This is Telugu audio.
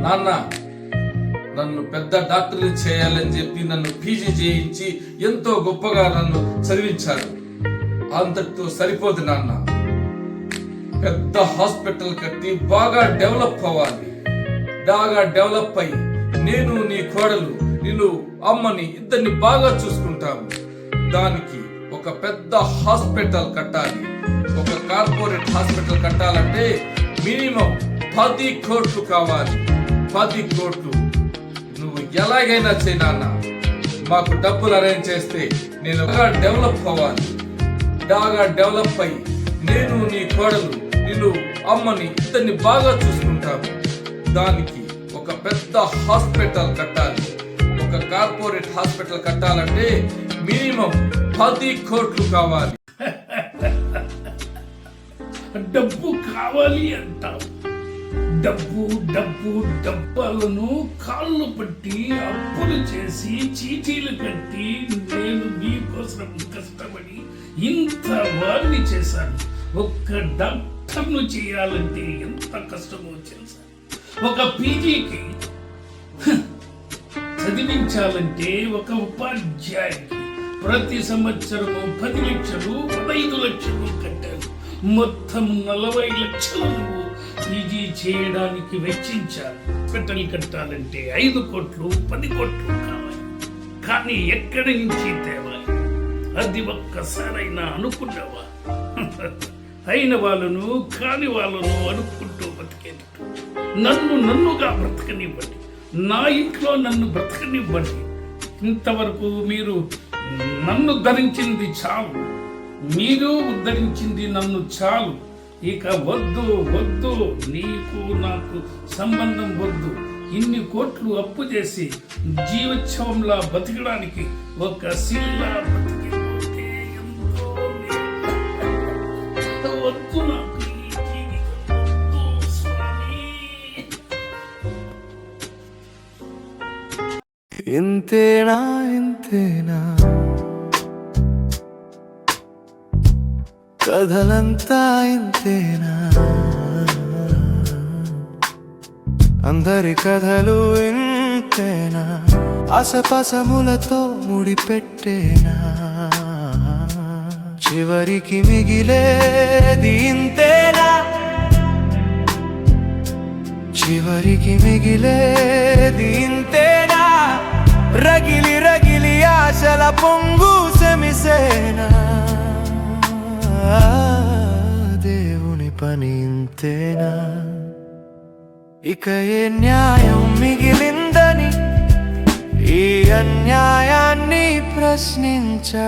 నాన్న నన్ను పెద్ద డాక్టర్ని చేయాలని చెప్పి నన్ను పీజీ చేయించి ఎంతో గొప్పగా నన్ను చదివించారు. అంతటితో సరిపోదు నాన్న. పెద్ద హాస్పిటల్ కట్టి బాగా డెవలప్ అవ్వాలి. బాగా డెవలప్ అయ్యి నేను నీ కోడలు నిన్ను అమ్మని ఇద్దరిని బాగా చూసుకుంటాము. దానికి ఒక పెద్ద హాస్పిటల్ కట్టాలి. ఒక కార్పొరేట్ హాస్పిటల్ కట్టాలంటే మినిమం పది కోట్లు కావాలి. పది కోట్లు. నువ్వు ఎలాగైనా చేయి మాకు డబ్బులు అరేంజ్ చేస్తే నేను బాగా డెవలప్ అవ్వాలి. బాగా డెవలప్ అయ్యి నేను నీ కోడలు నిన్ను అమ్మని ఇద్దరిని బాగా చూసుకుంటాము దానికి ఒక పెద్ద హాస్పిటల్ కట్టాలి. ఒక కార్పొరేట్ హాస్పిటల్ కట్టాలంటే మినిమం పది కోట్లు కావాలి. డబ్బు కావాలి అంటావు. డబ్బు డబ్బు డబ్బాలను కాళ్ళు పట్టి అప్పులు చేసి చీటీలు కట్టి నేను మీకోసం కష్టపడి ఇంత వారిని చేశాను. ఒక్క డాక్టర్ను చేయాలంటే ఎంత కష్టమో తెలుసా? ఒక పీజీకి చదివించాలంటే ఒక ఉపాధ్యాయుడికి ప్రతి సంవత్సరము పది లక్షలు పదహైదు లక్షలు కట్టాను. మొత్తం నలభై లక్షలు పీజీ చేయడానికి వెచ్చించాలి. హాస్పిటల్ కట్టాలంటే ఐదు కోట్లు పది కోట్లు కావాలి. కానీ ఎక్కడి నుంచి తేవాలి? అది ఒక్కసారైనా అనుకున్నావా? అయిన వాళ్ళను కాని వాళ్ళను అనుకుంటూ బతికేటట్టు. నన్ను నన్నుగా బ్రతకనివ్వండి. నా ఇంట్లో నన్ను బ్రతకనివ్వండి. ఇంతవరకు మీరు నన్ను ధరించింది చాలు. మీరు ఉద్ధరించింది నన్ను చాలు. ఇక వద్దు వద్దు నీకు నాకు సంబంధం వద్దు. ఇన్ని కోట్లు అప్పు చేసి జీవోత్సవంలా బతకడానికి ఒక శిల్లా బతికిపోతే ఎంతో వద్దు నాకు కథలంతా ఇంతేనా? అందరి కథలు ఇంతేనా? అసపసములతో ముడిపెట్టేనా? చివరికి మిగిలేది ఇంతేనా? చివరికి మిగిలేది ఇంతేనా? రగిలి రగిలి ఆశల పొంగు సెమిసే అంతేనా ఇక ఏ న్యాయం మిగిలిందని ఈ అన్యాయాన్ని ప్రశ్నించడానికి.